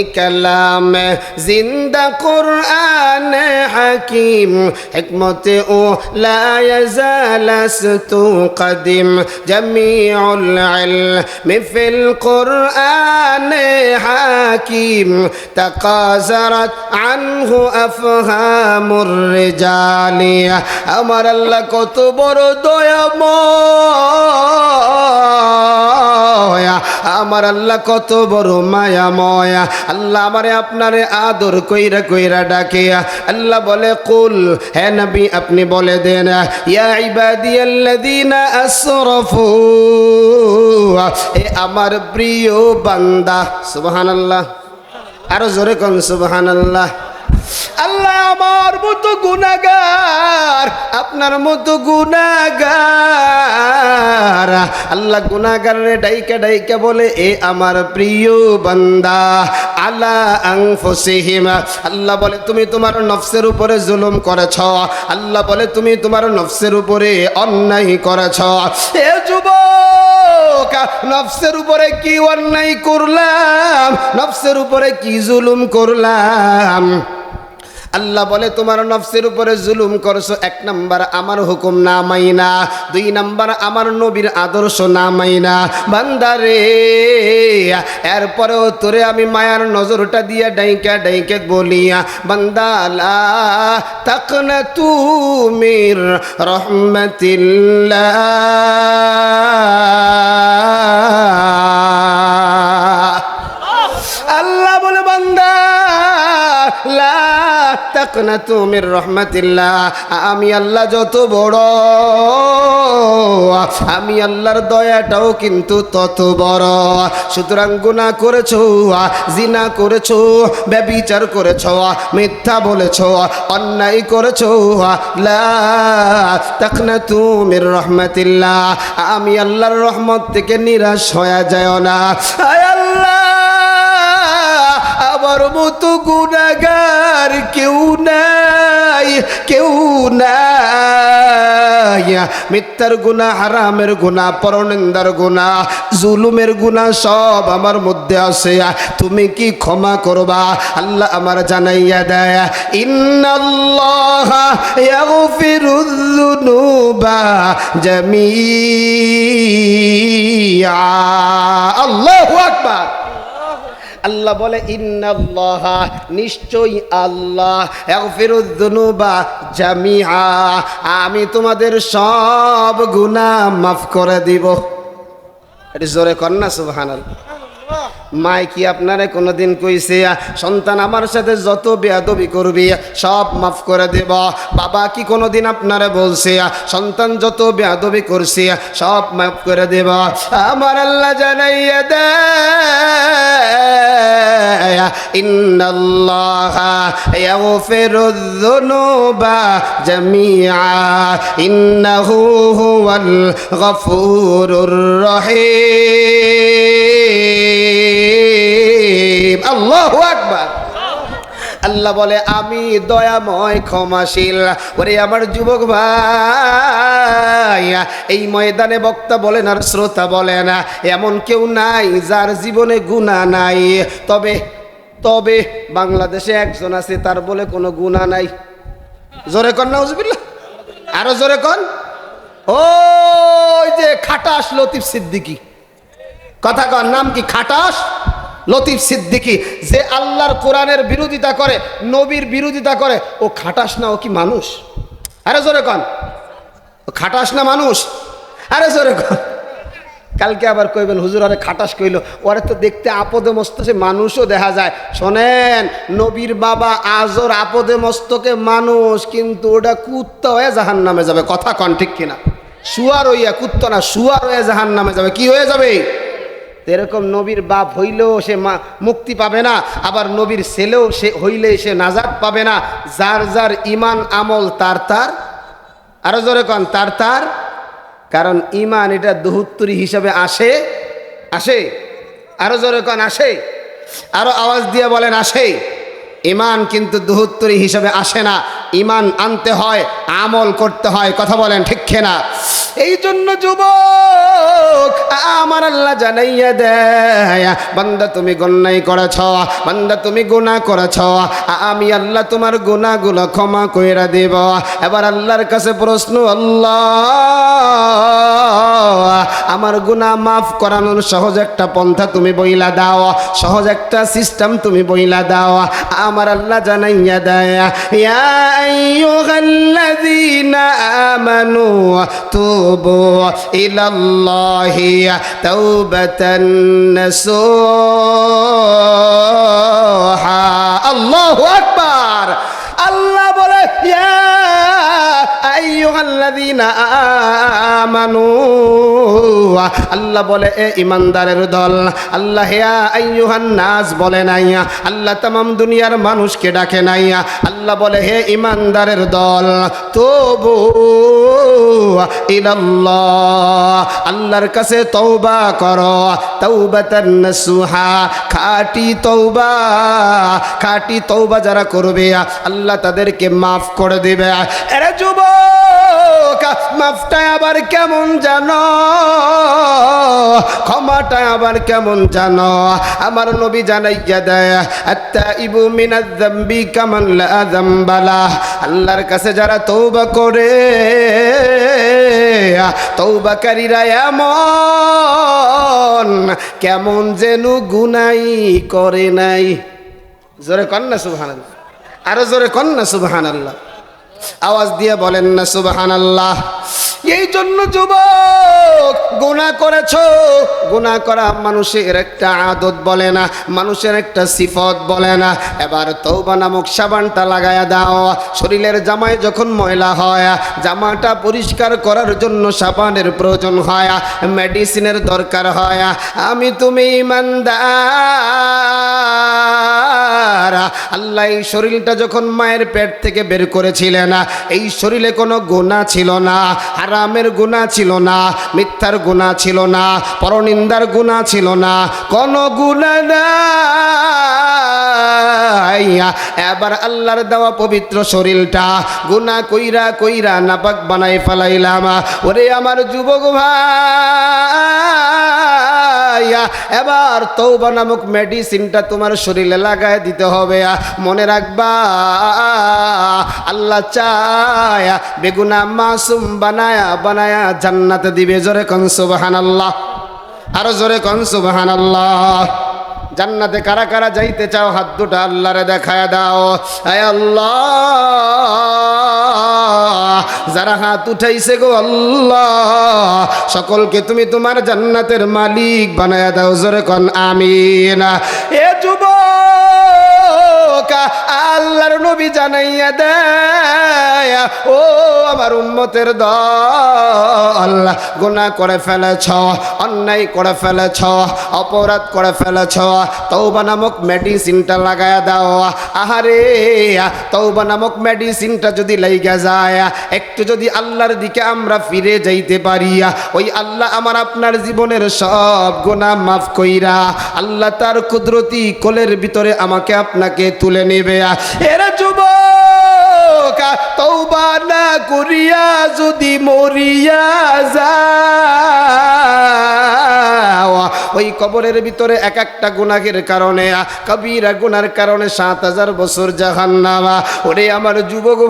ইকলাম জিন্দা কুরআন হাকিম, হিকমত ও লা ইয়াজালাস্তু কদিম, জামিউল ইলম ফিল কুরআন হাকিম তাকাজারাত আনহু আফহামুর রিজালি। আমার আল্লাহ কত বড় দয়াময়, আমার আল্লাহ কত বড় মায়াময়। আল্লাহ আমারে আপনারে আদর কইরা কইরা ডাকে। আল্লাহ বলে, কুল, হে নবী, আপনি বলে দেন, ইয়া ইবাদিয়াল্লাযীনা আসরাফু, এ আমার প্রিয় বান্দা। সুবহানাল্লাহ। আরও জোরে কোন, সুবহানাল্লাহ। আল্লাহ আমার মতো গুনাগার, আপনার মতো গুনাগার। আল্লাহ গুনাগারে ডাইকা ডাইকে বলে, এ আমার প্রিয় বান্দা, আলা আংফুসিহিম আল্লাহ বলে, তুমি তোমার নফসের উপরে জুলুম করেছ। আল্লাহ বলে, তুমি তোমার নফসের উপরে অন্যায় করেছ। এ যুবক, নফসের উপরে কি অন্যায় করলাম? নফসের উপরে কি জুলুম করলাম? আল্লাহ বলে, তোমার নফসের উপরে জুলুম করছ, এক নাম্বার আমার হুকুম না মাইনা, দুই নাম্বার আমার নবীর আদর্শ না মাইনা। বান্দারে এরপরেও তোরে আমি মায়ার নজরটা দিয়া ডাইকা ডাইকে বলিয়া বান্দালা তাক না তুমির রহমতিল্লাহ। তাকনা তুমির রহমাতিল্লাহ, আমি আল্লাহ যত বড়, আমি আল্লাহর দয়াটাও কিন্তু তত বড়। সুতরাং গুনাহ করেছ, জিনা করেছ, ব্যবিচার করেছ, মিথ্যা বলেছ, অন্যায় করেছ তুমির রহমাতিল্লাহ, আমি আল্লাহর রহমত থেকে নিরাশ হয়ে যায় না। আল্লাহ মতো গুণাগার কেউ নাই কেউ নাই। মিথ্যার গুণা, হারামের গুণা, পরনিন্দার গুণা, জুলুমের গুণা সব আমার মধ্যে আছে। তুমি কি ক্ষমা করবা? আল্লাহ আমার জানাইয়া দেয়, ইন্নাল্লাহ ইয়াগফিরুয যুনুবা জামিআ। আল্লাহু আকবার। আল্লাহ বলে, ইন্নাল্লাহ, নিশ্চয়ই আল্লাহ এগফিরুদ্দুনুবা জামিআ, আমি তোমাদের সব গুণা মাফ করে দিব। এটি জোরে কন্যা সুবাহ সুবহানাল্লাহ। মাই কি আপনারে কোনোদিন কইছে সন্তান আমার সাথে যত বেয়াদবি করবি সব মাফ করে দেব। বাবা কি কোনোদিন আপনারে বলছে সন্তান যত বেয়াদবি করছে সব মাফ করে দেব। আমার আল্লাহ জানাইয়া দেয় ইন্নাল্লাহ ইয়াগফিরু যুনুবা জামিআ, ইন্নাহু হুয়াল গফুরুর রহিম। আল্লাহু আকবার। আল্লাহ বলে, আমি দয়াময়, ক্ষমাশীল। ওরে আমার যুবক ভাই, এই ময়দানে বক্তা বলেন আর শ্রোতা বলে না এমন কেউ নাই যার জীবনে গুণা নাই। তবে তবে বাংলাদেশে একজন আছে, তার বলে কোনো গুণা নাই। জোরে কন না উজবিল্লা আরও জোরে কন। ওই যে খাটাস লতিফ সিদ্দিকী। কথা কর, নাম কি খাটাস? লতিফ সিদ্দিকি, যে আল্লাহর কোরআনের বিরোধিতা করে, নবীর বিরোধিতা করে, ও খাটাস না, ও কি মানুষ? আরে জোরে কন। ও খাটাস না মানুষ? আরে জোরে কন। কালকে আবার কইবেন, হুজুর, আরে খাটাস কইল। ওরে তো দেখতে আপদে মস্তকে মানুষও দেখা যায়। শোনেন, নবীর বাবা আজর আপদে মস্তকে মানুষ, কিন্তু ওটা কুত্তা হয়ে জাহান নামে যাবে। কথা কন ঠিক কিনা? শুয়ার হইয়া কুত্তা না শুয়ার হয়ে জাহান নামে যাবে। কি হয়ে যাবে? এরকম নবীর বাপ হইলেও সে মা মুক্তি পাবে না, আবার নবীর ছেলেও সে হইলে সে নাজাদ পাবে না। যার যার ইমান আমল, তার তার। আরও জোরে কন, তার তার। কারণ ইমান এটা দুহুত্তরি হিসাবে আসে আসে। আরও জোরে কন, আসে। আরও আওয়াজ দিয়ে বলেন, আসে। ইমান কিন্তু দুহুত্তরি হিসাবে আসে না। ইমান আনতে হয়, আমল করতে হয়। কথা বলেন, ঠিক না। এই জন্য যুবক, আমার আল্লাহ জানাইয়া দেয়, বান্দা তুমি গন্যায় করেছ, বান্দা তুমি গুনাহ করেছ, আমি আল্লাহ তোমার গুনাহগুলো ক্ষমা কইরা দেব। এবার আল্লাহর কাছে প্রশ্ন, আল্লাহ, আমার গুনাহ মাফ করানোর সহজ একটা পন্থা তুমি বইলা দাও, সহজ একটা সিস্টেম তুমি বইলা দাও। আমার আল্লাহ জানাইয়া দেয়, ইয়া আইয়ুহাল্লাযীনা আমানু তুবু ইলাল্লাহি তাওবাতান নাসুহা আল্লাহু আকবার আল্লাহ বলে ইয়া আইয়ুহাল্লাযীনা আল্লাহ বলে, এ ইমানদারের দল, আল্লাহ হেয়া আইয়ুহান নাস বলে নাই, আল্লাহ তামাম দুনিয়ার মানুষকে ডাকে নাই, আল্লাহ বলে, হে ইমানদারের দল, তবু ইলাল্লাহ, আল্লাহর কাছে তৌবা করো, তওবাতান নাসুহা, খাটি তৌবা খাটি তৌবা যারা করবে, আল্লাহ তাদেরকে মাফ করে দেবে। এরে যুবক মাফটা আবার কেমন জানো? ক্ষমাটা আবার কেমন জানো? আমার নবী জানাইয়া দেয় আত্তা ইবু মিনাজ্জাম্বি কামান লা আল্লাহর কাছে যারা তৌবা করে তৌবাকারীরা এমন, কেমন যেন গুনাই করে নাই। জোরে কন্যা সুবহান আরও জোরে কন্যা সুবহান আল্লাহ আওয়াজ দিয়ে বলেন না সুবহান আল্লাহ এই জন্য যুবক গুণা করেছ? গুণা করা মানুষের একটা আদত বলে না, মানুষের একটা সিফত বলে না। এবার তৌবা নামক সাবানটা লাগায়া দাও। শরীরের জামায় যখন ময়লা হয়, জামাটা পরিষ্কার করার জন্য সাবানের প্রয়োজন হয়, মেডিসিনের দরকার হয়। আমি তুমি ইমানদার। আল্লাহ এই শরীরটা যখন মায়ের পেট থেকে বের করেছিলেন এই শরীরে কোনো গুণা ছিল না আরামের গুণা ছিল না, মিথ্যার গুণা ছিল না, পরনিন্দার গুণা ছিল না, কোনো গুণা না এবার আল্লাহর দেওয়া পবিত্র শরীরটা গুণা কইরা কইরা নাপাক বানাই ফেলাইলাম। ওরে আমার যুবক ভাই। এবার তৌবা নামক মেডিসিনটা তোমার শরীরে লাগায় দিতে হবে। মনে রাখবা, আল্লাহ চায়, বেগুনা মাসুম বানায়া বানায়া জান্নাতে দিবে। জোরে কন সুবাহান আল্লাহ আরও জোরে কন সুবাহান আল্লাহ জান্নাতে কারা কারা যাইতে চাও, হাত দুটা আল্লাহরে দেখায় দাও। আয় আল্লাহ। যারা হাত উঠাইছে গো আল্লাহ, সকলকে তুমি তোমার জান্নাতের মালিক বানায় দাও, জোরে কন, আমিন। এ যুবক আল্লাহর নবী জানাইয়া দেয়, ও আমার উম্মতের দল, গুনাহ করে ফেলেছ, অন্যায় করে ফেলেছ, অপরাধ করে ফেলেছ তৌবা নামক মেডিসিনটা লাগায়া দাও। আহারে তৌবা নামক মেডিসিনটা যদি লাইগা যায়, একটু যদি আল্লাহর দিকে আমরা ফিরে যাইতে পারি, ওই আল্লাহ আমার আপনার জীবনের সব গুনাহ মাফ কইরা, আল্লাহ তার কুদরতি কোলের ভিতরে আমাকে আপনাকে তুলে নেবে এরা যুবক তৌবা না করিয়া যদি মরিয়া যাও, ওই কবরের ভিতরে এক একটা গুনাহের কারণে কবিরা গুনার কারণে সাত হাজার বছর জাহান্নামা ওরে আমার যুবক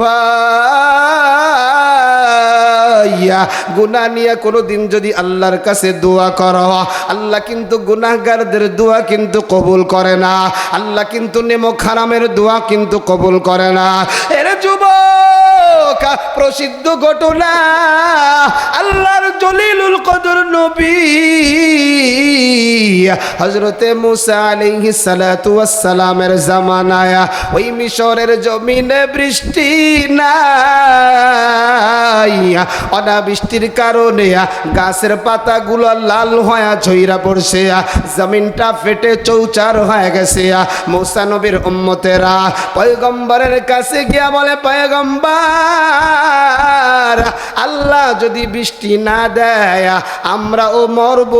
ভাইয়া গুনাহ নিয়ে কোনো দিন যদি আল্লাহর কাছে দোয়া করো, আল্লাহ কিন্তু গুনাহগারদের দোয়া কিন্তু কবুল করে না, আল্লাহ কিন্তু নেমো খারামের দোয়া কিন্তু কবুল করে না। এর প্রসিদ্ধ ঘটনা। আল্লাহর জলিলুল কদর নবী। হজরতে মুসা আলাইহিস সালাতু ওয়াস জামানায় ওই মিশরের জমিনে বৃষ্টি নাই। অনাবৃষ্টির কারণে গাছের পাতাগুলো লাল হয়ে ঝইরা পড়ছে। জমিনটা ফেটে চৌচার হয়ে গেছে। মুসা নবীর উম্মতেরা পয়গম্বরের কাছে গিয়া বলে, পয়গম্বর আমার আল্লাহ যদি বৃষ্টি না দেয় আমরা আমরাও মরব।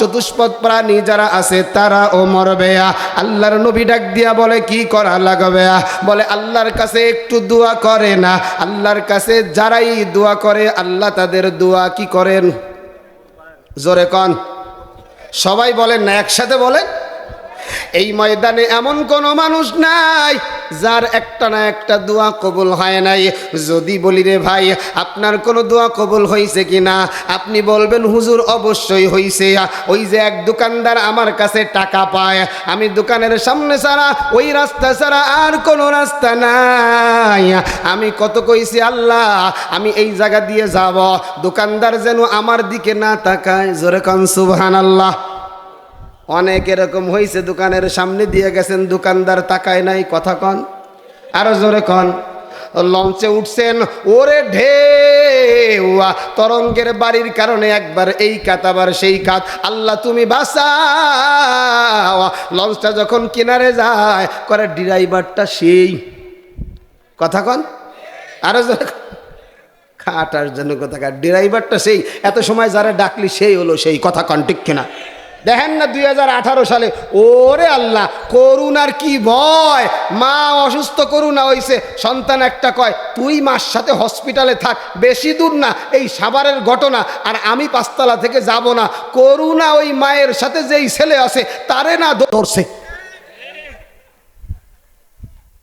চতুষ্পদ প্রাণী যারা আছে তারা তারাও মরবে। আল্লাহর নবী ডাক দিয়া বলে, কি করা লাগবে? বলে, আল্লাহর কাছে একটু দোয়া করে না আল্লাহর কাছে যারাই দোয়া করে, আল্লাহ তাদের দোয়া কি করেন? জোরে কন। সবাই বলেন না, একসাথে বলেন। এই ময়দানে এমন কোনো মানুষ নাই যার একটা না একটা দোয়া কবুল হয় নাই। যদি বলি রে ভাই, আপনার কোনো দোয়া কবুল হয়েছে কি না আপনি বলবেন, হুজুর, অবশ্যই হয়েছে ওই যে এক দোকানদার আমার কাছে টাকা পায়। আমি দোকানের সামনে ছাড়া, ওই রাস্তা ছাড়া আর কোনো রাস্তা নাই। আমি কত কইছি, আল্লাহ, আমি এই জায়গা দিয়ে যাব। দোকানদার যেন আমার দিকে না তাকায়, জোরে কন সুবহান আল্লাহ অনেক এরকম হয়েছে দোকানের সামনে দিয়ে গেছেন, দোকানদার তাকায় নাই, কথা কন। আরও জোরে কন। লঞ্চে উঠছেন, ওরে ঢেউ তরঙ্গের বাড়ির কারণে একবার এই কাত, আবার সেই কাত। আল্লাহ, তুমি বাঁচাও। লঞ্চটা যখন কিনারে যায়, করে ড্রাইভারটা সেই। কথা কন। আরও খাটার জন্য কথা ড্রাইভারটা সেই। এত সময় যারা ডাকলি, সেই হলো সেই। কথা কন, ঠিক কিনা? দেখেন না দুই হাজার আঠারো সালে, ওরে আল্লাহ, করুণার কি ভয়? মা অসুস্থ করুণা হইছে। সন্তান একটা কয়, তুই মার সাথে হসপিটালে থাক, বেশি দূর না, এই সাবারের ঘটনা, আর আমি পাঁচতলা থেকে যাব না। করুণা ওই মায়ের সাথে যেই ছেলে আছে, তারে না ধরছে।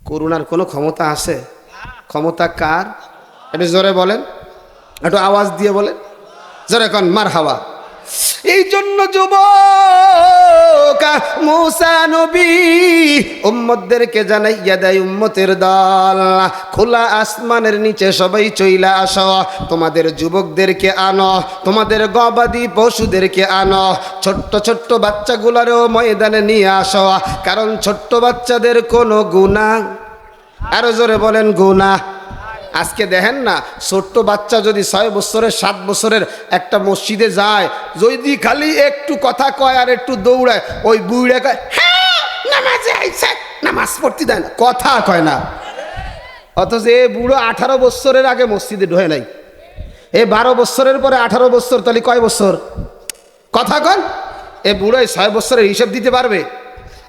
করুণার কোনো ক্ষমতা আছে? ক্ষমতা কার? একটু জোরে বলেন, একটু আওয়াজ দিয়ে বলেন। জোরে কন মার হাওয়া জন্য সবাই চইলা তোমাদের যুবকদেরকে আনো, তোমাদের গবাদি পশুদেরকে আনো, ছোট্ট ছোট্ট ময়দানে নিয়ে কারণ ছোট্ট বাচ্চাদের কোনো গুণা আরও জোরে বলেন গুণা আজকে দেখেন না ছোট্ট বাচ্চা যদি ছয় বছরের সাত বছরের একটা মসজিদে যায় যদি খালি একটু কথা কয় আর একটু দৌড়ায় ওই বুড়ে কয় "হ্যাঁ, নামাজে পড়তে দেয় না। কথা কয় না। অথচ এ বুড়ো আঠারো বছরের আগে মসজিদে ঢোয়ে নাই। এ বারো বছরের পরে আঠারো বছর তাহলে কয় বছর? কথা কন। এ বুড়োয় ছয় বছরের হিসাব দিতে পারবে।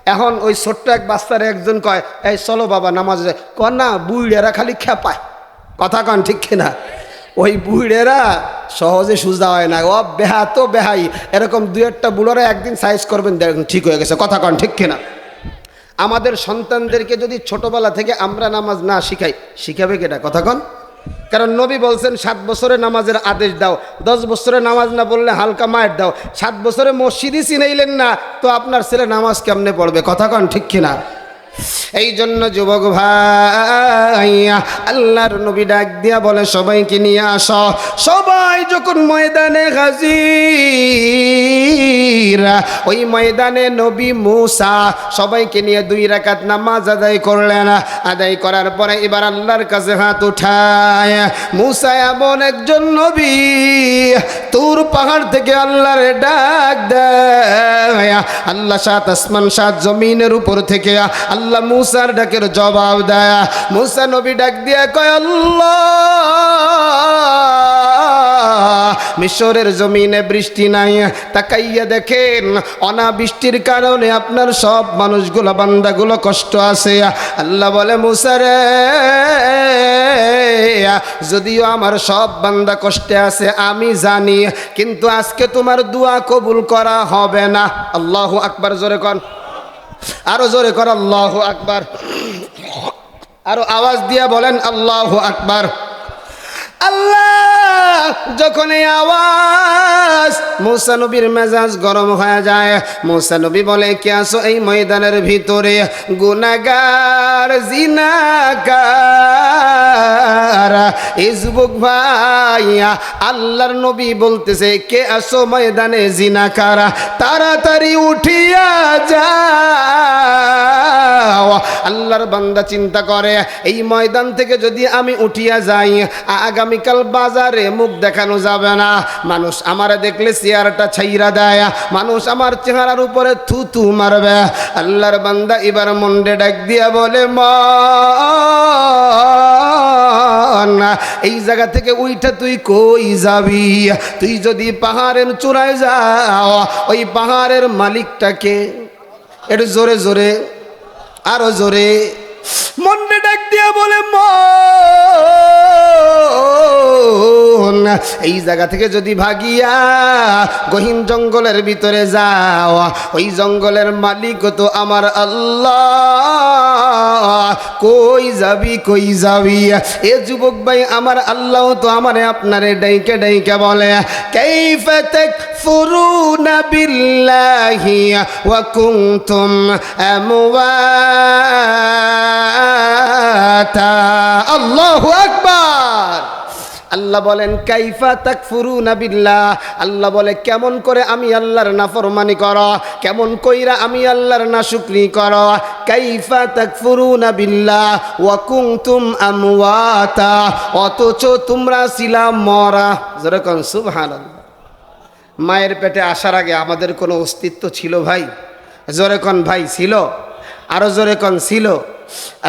এখন ওই ছোট্ট এক বাচ্চারে একজন কয় এই চলো বাবা নামাজ কন না বুড়েরা খালি খেপায়। কথা কন, ঠিক কিনা? ওই বুড়েরা সহজে সুজা হয় না। ও বেহা, তো বেহাই। এরকম দু একটা বুড়োরা একদিন সাইজ করবেন, দেখুন, ঠিক হয়ে গেছে। কথা কন, ঠিক কিনা? আমাদের সন্তানদেরকে যদি ছোটবেলা থেকে আমরা নামাজ না শিখাই, শিখাবে কেটা? কথা কন। কারণ নবী বলছেন, সাত বছরে নামাজের আদেশ দাও। দশ বছরে নামাজ না বললে হালকা মায়ের দাও। সাত বছরে মসজিদই চিনাইলেন না, তো আপনার ছেলে নামাজ কেমনে পড়বে? কথা কন, ঠিক কিনা? এই জন্য যুবক ভাই, আল্লাহর নবী ডাক দিয়া বলে, সবাইকে নিয়ে আস। সবাই যখন ময়দানে হাজির, ওই ময়দানে নবী মুসা সবাইকে নিয়ে দুই রাকাত নামাজ আদায় করলেন। আদায় করার পরে এবার আল্লাহর কাছে হাত উঠায়। মুসা এমন একজন নবী, তোর পাহাড় থেকে আল্লাহর ডাক দেয়। আল্লাহ সাত আসমান, সাত জমিনের উপর থেকে আল্লাহ মুসার ডাকের জবাব দেয়। মুসা নবী ডাক দিয়ে কয়, আল্লাহ, মিশরের জমিনে বৃষ্টি নাই। তাকাইয়া দেখেন, অনাবৃষ্টির কারণে আপনার সব মানুষগুলো, বান্দাগুলো কষ্ট আছে। আল্লাহ বলে মুসারে যদিও আমার সব বান্দা কষ্টে আছে, আমি জানি, কিন্তু আজকে তোমার দোয়া কবুল করা হবে না। আল্লাহ আকবার, জোরে কন। আরও জোরে কর আল্লাহ আকবার। আরও আওয়াজ দিয়া বলেন আল্লাহ আকবার। আল্লাহ! যখন নবীর মেজাজ গরম হয়ে যায় নবী বলে, কে আসো এই ময়দানের ভিতরে? গুনাগার জিনাকার ভাইয়া, আল্লাহর নবী বলতেছে, কে আসো ময়দানে জিনাকার? তাড়াতাড়ি উঠিয়া যাও। আল্লাহর বান্দা চিন্তা করে, এই ময়দান থেকে যদি আমি উঠিয়া যাই, আগামীকাল বাজারে মুখ দেখানো যাবে না। মানুষ আমার দেখলে চেয়ারটা ছাইরা দেয়। মানুষ আমার চেহারার উপরে থুতু মারবে। আল্লাহর বান্দা এবার মন্ডে ডাক দিয়া বলে, মা এই জায়গা থেকে উইটা তুই কই যাবি? তুই যদি পাহাড়ের চূড়ায় যাও, ওই পাহাড়ের মালিকটাকে একটু জোরে জোরে, আরও জোরে মন্ডে ডাক দিয়া বলে মন, এই জায়গা থেকে যদি ভাগিয়া গহীন জঙ্গলের ভিতরে যাও, ওই জঙ্গলের মালিক তো আমার আল্লাহ। কই যাবি কই যাবি? এ যুবক ভাই, আমার আল্লাহ তো আমারে আপনারে ডাইকে ডাইকে বলে, কাইফা তাকফুরুনা বিল্লাহি ওয়া কুনতুম আমওয়াতা? আল্লাহু আকবার। আল্লাহ বলেন, কাইফা তাকফুরুনা বিল্লাহ। আল্লাহ বলে, কেমন করে আমি আল্লাহর নাফরমানি কর? কেমন কইরা আমি আল্লাহর নাশুকরি কর? কাইফা তাকফুরুনা বিল্লাহ ওয়া কুনতুম আমওয়াতা। অথচ তোমরা ছিলা মরা। যেরকম সুবহানাল্লাহ। মায়ের পেটে আসার আগে আমাদের কোনো অস্তিত্ব ছিল ভাই? জোরে কন, ভাই, ছিল? আরও জোরে কন, ছিল?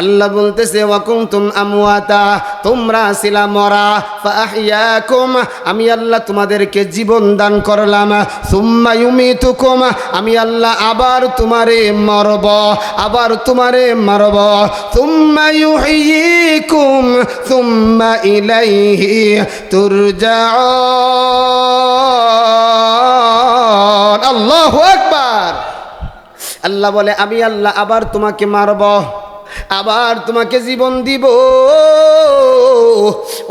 আল্লাহ বলতেছে ওয়াকুম তুম আমওয়াতা, তোমরা ছিলা মরা ফাহিয়াকুম আমি আল্লাহ তোমাদেরকে জীবন দান করলাম, সুম্মা ইউমিতুকুম, আমি আল্লাহ আবার তোমারে মরব, আবার তোমারে মারব, সুম্মা ইউহয়িকুম সুম্মা ইলাইহি তুরজাউন। আল্লাহু আকবার। আল্লাহ বলে, আমি আল্লাহ আবার তোমাকে মারব। আবার তোমাকে জীবন দিব।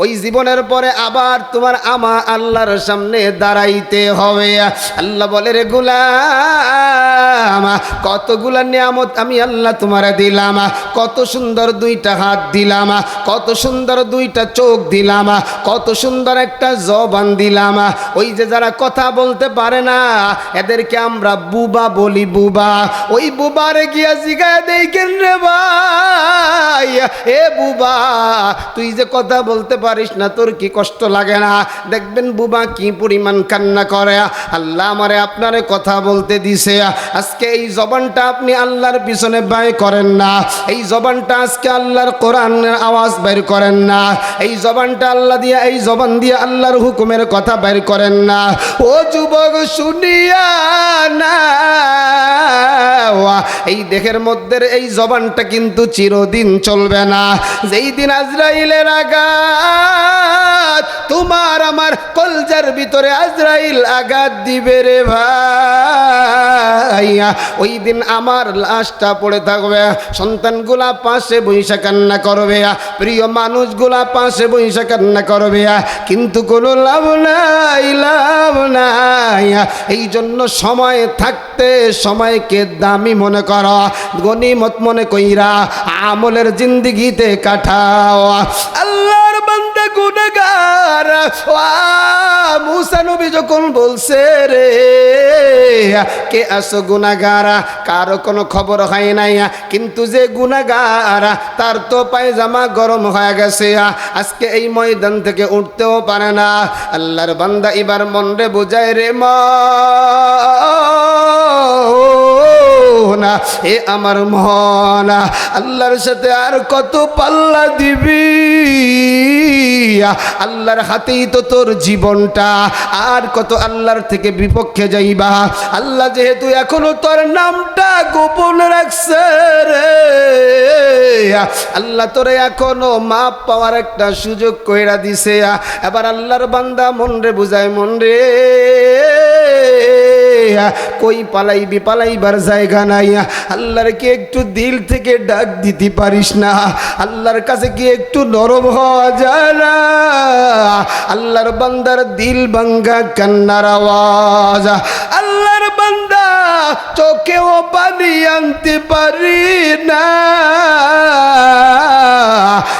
ওই জীবনের পরে আবার তোমার আমা আল্লাহর সামনে দাঁড়াইতে হবে। আল্লাহ বলে, রে গুলাম, কতগুলা নিয়ামত আমি আল্লাহ তোমারে দিলাম, কত সুন্দর দুইটা হাত দিলাম, কত সুন্দর দুইটা চোখ দিলাম, কত সুন্দর একটা জবান দিলাম। ওই যে যারা কথা বলতে পারে না, এদেরকে আমরা বুবা বলি বুবা। ওই বুবারে গিয়া জিগায় দেই কেন রে এ বুবা, তুই যে কথা বলতে পারিস না, তোর কি কষ্ট লাগে না? দেখবেন বুবা কি পরিমাণ কান্না করে। আল্লাহ আমারে আপনারে কথা বলতে দিছে। আজকে এই জবানটা আপনি আল্লাহর পিছনে ব্যয় করেন না। এই জবানটা আজকে আল্লাহর কোরআনের আওয়াজ বের করেন না। এই জবানটা আল্লাহ দিয়ে, এই জবান দিয়ে আল্লাহর হুকুমের কথা বের করেন না। ও যুবক, শুনিয়া না। এই দেহের মধ্যে এই জবানটা কিন্তু চিরদিন চলবে না। যেই দিন আজরাইলের আঘাত তোমার আমার কলজার ভিতরে আজরাইল আঘাত দিবে রে ভাই। ওই দিন আমার লাশটা পড়ে থাকবে সন্তানগুলা পাশে বৈশা কান্না করবে, প্রিয় মানুষগুলা পাশে বৈশা কান্না করবে, কিন্তু কোনো লাভ নাই লাভ নাই। এই জন্য সময় থাকতে সময়কে দামি মনে কর, গনিমত মনে কইরা আমলের জিন্দিগিতে কাটাও আল্লাহর বান্দা গুনাহগার মুসা নবী যখন বলছে রে, কে আসো গুনাগার কারও কোনো খবর হয় নাই। কিন্তু যে গুনাগার তার তো পায়জামা গরম হয়ে গেছে। আজকে এই ময়দান থেকে উঠতেও পারে না। আল্লাহর বান্দা এবার মনরে বোঝায় রে মা না, এ আমার মহনা আল্লাহর সাথে আর কত পাল্লা দিবি? আল্লাহর হাতেই তো তোর জীবনটা, আর কত আল্লাহর থেকে বিপক্ষে যাইবা? আল্লাহ যেহেতু এখনও তোর নামটা গোপন রাখছে রে। আল্লাহ তোরে এখনও মাপ পাওয়ার একটা সুযোগ কইরা দিছে। এবার আল্লাহর বান্দা মন রে বুঝায় মন রে। কই পালাইবি, পালাইবার জায়গা নাই। আল্লাহর কি একটু দিল থেকে ডাক দিতে পারিস না? আল্লাহর কাছে কি একটু নরম হওয়া যায় না? আল্লাহর বান্দার দিল ভাঙ্গা কান্নার আওয়াজ। আল্লাহ চোখেও পানি আনতে পারি না।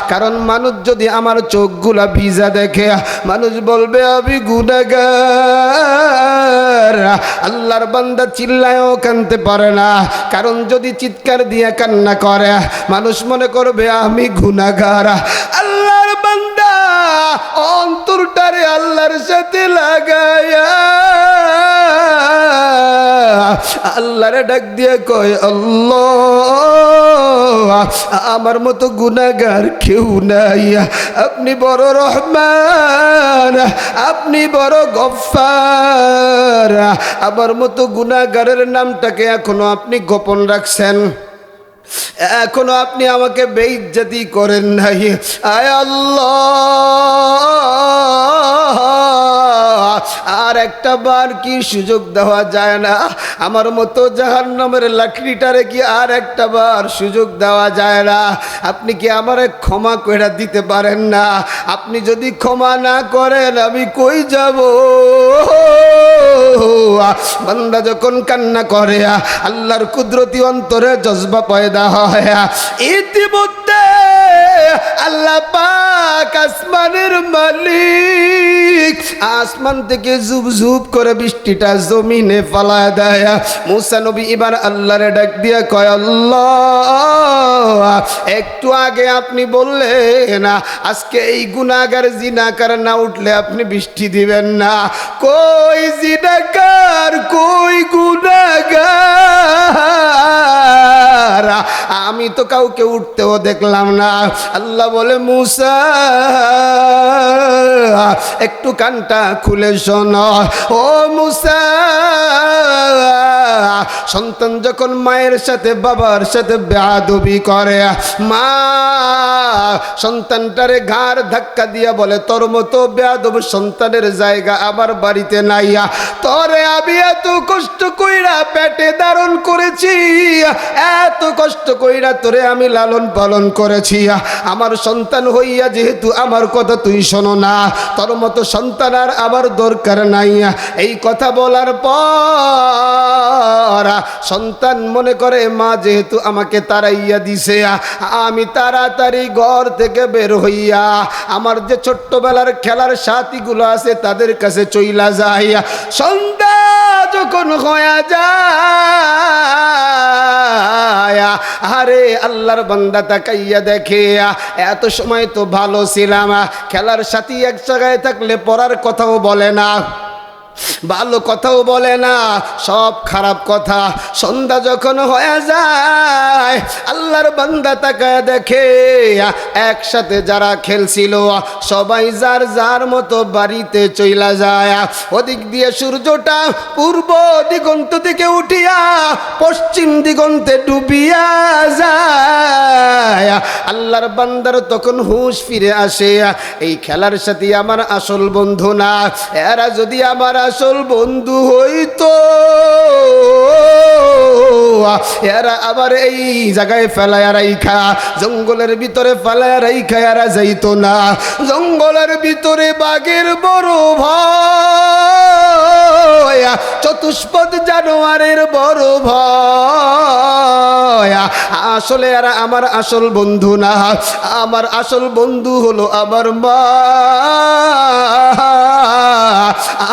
কারণ মানুষ যদি আমার চোখগুলা ভিজা দেখে, মানুষ বলবে, আমি গুনাগার। আল্লাহর বান্দা চিল্লায়ও কানতে পারে না। কারণ যদি চিৎকার দিয়ে কান্না করে, মানুষ মনে করবে, আমি গুনাগার। আল্লাহর বান্দা অন্তরটারে আল্লাহর সাথে লাগায়া আল্লাহরে ডাক দিয়ে কয়, আল্লাহ, আমার মতো গুনাগার কেউ নাই। আপনি বড় রহমান, আপনি বড় গফার আমার মতো গুনাগারের নামটাকে এখনও আপনি গোপন রাখছেন। এখনও আপনি আমাকে বেইজ্জতি করেন নাই। আয় আল্লাহ আর একটা বার কি সুযোগ দেওয়া যায় না? আমার মতো জাহান নামের লাকড়িটারে কি আর একটা বার সুযোগ দেওয়া যায় না? আপনি কি আমার ক্ষমা করে দিতে পারেন না? আপনি যদি ক্ষমা না করেন, আমি কই যাব? বান্দা যখন কান্না করে, আল্লাহর কুদরতি অন্তরে জজবা পয়দা হয়। ইতিমধ্যে আল্লাহ পাক আসমানের মালিক। আসমান থেকে জুব জুব করে বৃষ্টিটা জমিনে ফালায় দেয়। মুসা নবী এবার আল্লাহরে ডাক দিয়ে কয়, আল্লাহ। একটু আগে আপনি বললেন, আজকে এই গুনাগার জিনাকার না উঠলে আপনি বৃষ্টি দিবেন না। কই জিনাকার, কই গুনাগার আমি তো কাউকে উঠতেও দেখলাম না। আল্লাহ বলে, মুসা, একটু কানটা খুলে শোন। ও মুসা, সন্তান যখন মায়ের সাথে, বাবার সাথে বেয়াদবি করে। মা, সন্তানটারে ঘাড় ধাক্কা দিয়া বলে, তোর মতো বেয়াদব সন্তানের জায়গা আমার বাড়িতে নাইয়া তোরে আমি এত কষ্ট কইরা পেটে ধারণ করেছি, এত কষ্ট কইরা তোরে আমি লালন পালন করেছি আমার সন্তান হইয়া যেহেতু আমার কথা তুই শোনো না, তোর মতো সন্তান আর আমার দরকার নাই এই কথা বলার পর, সন্তান মনে করে, মা, যেহেতু আমাকে তারাইয়া দিছে আমি তাড়াতাড়ি ঘর থেকে বের হইয়া আমার যে ছোট্টবেলার খেলার সাথীগুলো আছে তাদের কাছে চইলা যায় সন্ধ্যা যখন হয়ে যায়, আরে আল্লাহর বান্দা তাকাইয়া দেখে, এত সময় তো ভালো ছিলাম, খেলার সাথী এক জায়গায় থাকলে পড়ার কথাও বলে না। ভালো কথাও বলে না, সব খারাপ কথা। সন্ধ্যা যখন হয়ে যায়, আল্লাহর বান্দা তাকায় দেখে, একসাথে যারা খেলছিল, সবাই যার যার মতো বাড়িতে চইলা যায়। ওদিক দিয়ে সূর্যটা পূর্ব দিগন্ত থেকে উঠিয়া, পশ্চিম দিগন্তে ডুবিয়া যায়। আল্লাহর বান্দার তখন হুঁশ ফিরে আসে, এই খেলার সাথে আমার আসল বন্ধু না। এরা যদি আমার আসল বন্ধু হইতো। এরা আবার এই জায়গায় ফেলায় রাইখা, জঙ্গলের ভিতরে ফেলায় রাইখা এরা যাইতো না। জঙ্গলের ভিতরে বাঘের বড় ভয় চতুষ্পদ জানোয়ারের বড় ভয়। আসলে আর আমার আসল বন্ধু না, আমার আসল বন্ধু হলো আমার মা।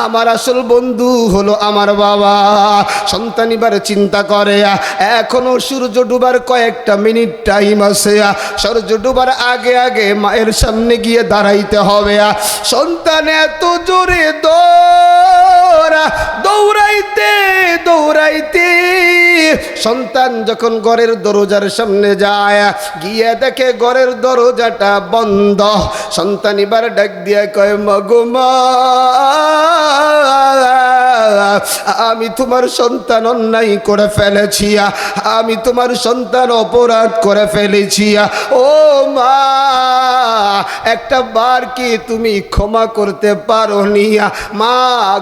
আমার আসল বন্ধু হলো আমার বাবা। সন্তান এবার চিন্তা করে, এখনও সূর্য ডুবার কয়েকটা মিনিট টাইম আছে। সূর্য ডুবার আগে আগে মায়ের সামনে গিয়ে দাঁড়াইতে হবে। সন্তান এত জোরে দৌড়া দৌড়াইতে দৌড়াইতে। সন্তান যখন ঘরের দরজার সামনে যায়, গিয়ে দেখে ঘরের দরজাটা বন্ধ। সন্তান এবার ডাক দিয়ে কয় মগুমা আমি তোমার সন্তান অন্যায় করে ফেলেছি আমি তোমার সন্তান অপরাধ করে ফেলেছি ও মা, একটা বার কি তুমি ক্ষমা করতে পারো নিয়া মা,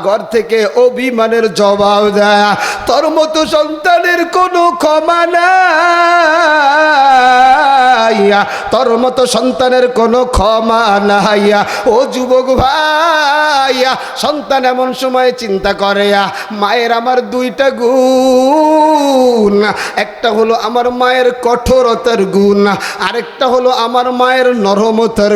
ঘর থেকে অভিমানের জবাব দেয় তোর মতো সন্তানের কোনো ক্ষমা নাইয়া তোর মতো সন্তানের কোনো ক্ষমা নাইয়া ও যুবক ভাইয়া সন্তান এমন সময় চিন্তা করে মায়ের আমার দুইটা গুণ। একটা হলো আমার মায়ের কঠোরতার গুণ, আরেকটা হলো আমার মায়ের নরমতার